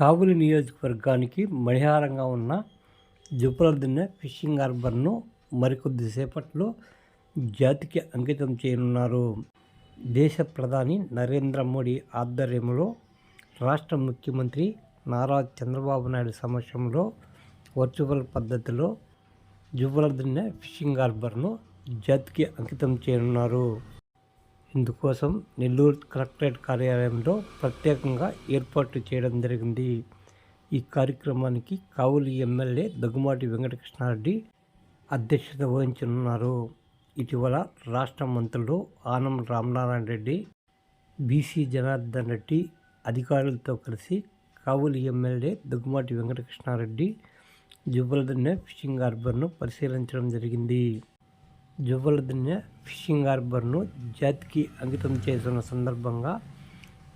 కావులి నియోజకవర్గానికి మణిహారంగా ఉన్న జుపలదిన్నె ఫిషింగ్ హార్బర్ను మరికొద్దిసేపట్లో జాతికి అంకితం చేయనున్నారు. దేశ ప్రధాని నరేంద్ర మోడీ ఆధ్వర్యంలో రాష్ట్ర ముఖ్యమంత్రి నారా చంద్రబాబు నాయుడు సమక్షంలో వర్చువల్ పద్ధతిలో జువలదిన్నె ఫిషింగ్ హార్బర్ను జాతికి అంకితం చేయనున్నారు. ఇందుకోసం నెల్లూరు కలెక్టరేట్ కార్యాలయంలో ప్రత్యేకంగా ఏర్పాటు చేయడం జరిగింది. ఈ కార్యక్రమానికి కావులి ఎమ్మెల్యే దగ్గుమాటి వెంకటకృష్ణారెడ్డి అధ్యక్షత వహించనున్నారు. ఇటీవల రాష్ట్ర మంత్రులు ఆనం రామనారాయణ రెడ్డి బీసీ జనార్దన్ రెడ్డి అధికారులతో కలిసి కావులి ఎమ్మెల్యే దగ్గుమాటి వెంకటకృష్ణారెడ్డి జుబ్బలదన్నె ఫిషింగ్ హార్బర్ను పరిశీలించడం జరిగింది. జువ్వలదిన్నె ఫిషింగ్ హార్బర్ను జాతికి అంకితం చేసిన సందర్భంగా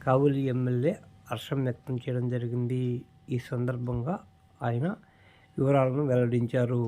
కావులి ఎమ్మెల్యే హర్షం వ్యక్తం చేయడం జరిగింది. ఈ సందర్భంగా ఆయన వివరాలను వెల్లడించారు.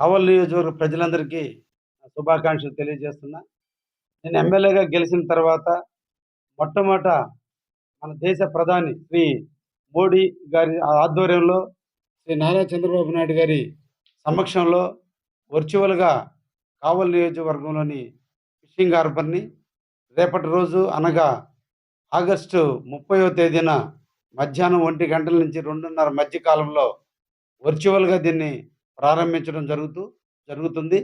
కావల్ నియోజకవర్గ ప్రజలందరికీ శుభాకాంక్షలు తెలియజేస్తున్నా. నేను ఎమ్మెల్యేగా గెలిచిన తర్వాత మొట్టమొదట మన దేశ ప్రధాని శ్రీ మోడీ గారి ఆధ్వర్యంలో శ్రీ నారా చంద్రబాబు నాయుడు గారి సమక్షంలో వర్చువల్గా కావల్ నియోజకవర్గంలోని ఫిషింగ్ హార్బర్ని రేపటి రోజు అనగా ఆగస్టు ముప్పై తేదీన మధ్యాహ్నం ఒంటి గంటల నుంచి రెండున్నర మధ్య కాలంలో వర్చువల్గా దీన్ని ప్రారంభించడం జరుగుతూ జరుగుతుంది.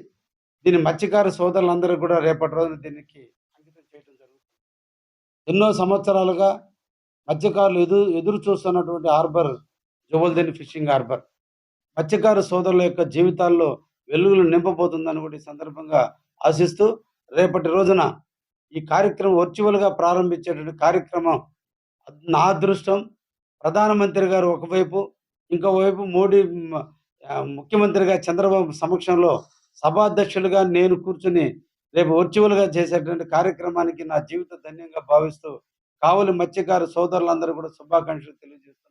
దీని మత్స్యకార సోదరులందరూ కూడా రేపటి రోజున దీనికి అంకితం చేయడం జరుగుతుంది. ఎన్నో సంవత్సరాలుగా మత్స్యకారులు ఎదురు ఎదురు చూస్తున్నటువంటి హార్బర్ జువల్దెన్ ఫిషింగ్ హార్బర్. మత్స్యకార సోదరుల యొక్క జీవితాల్లో వెలుగులు నింపబోతుందని కూడా ఈ సందర్భంగా ఆశిస్తూ రేపటి రోజున ఈ కార్యక్రమం వర్చువల్గా ప్రారంభించేటువంటి కార్యక్రమం నా అదృష్టం. ప్రధానమంత్రి గారు ఒకవైపు ఇంకోవైపు మోడీ ముఖ్యమంత్రిగా చంద్రబాబు సమక్షంలో సభాధ్యక్షులుగా నేను కూర్చుని రేపు వర్చువల్గా చేసేటువంటి కార్యక్రమానికి నా జీవిత ధన్యంగా భావిస్తూ కావలి మత్స్యకారు సోదరులందరూ కూడా శుభాకాంక్షలు తెలియజేస్తూ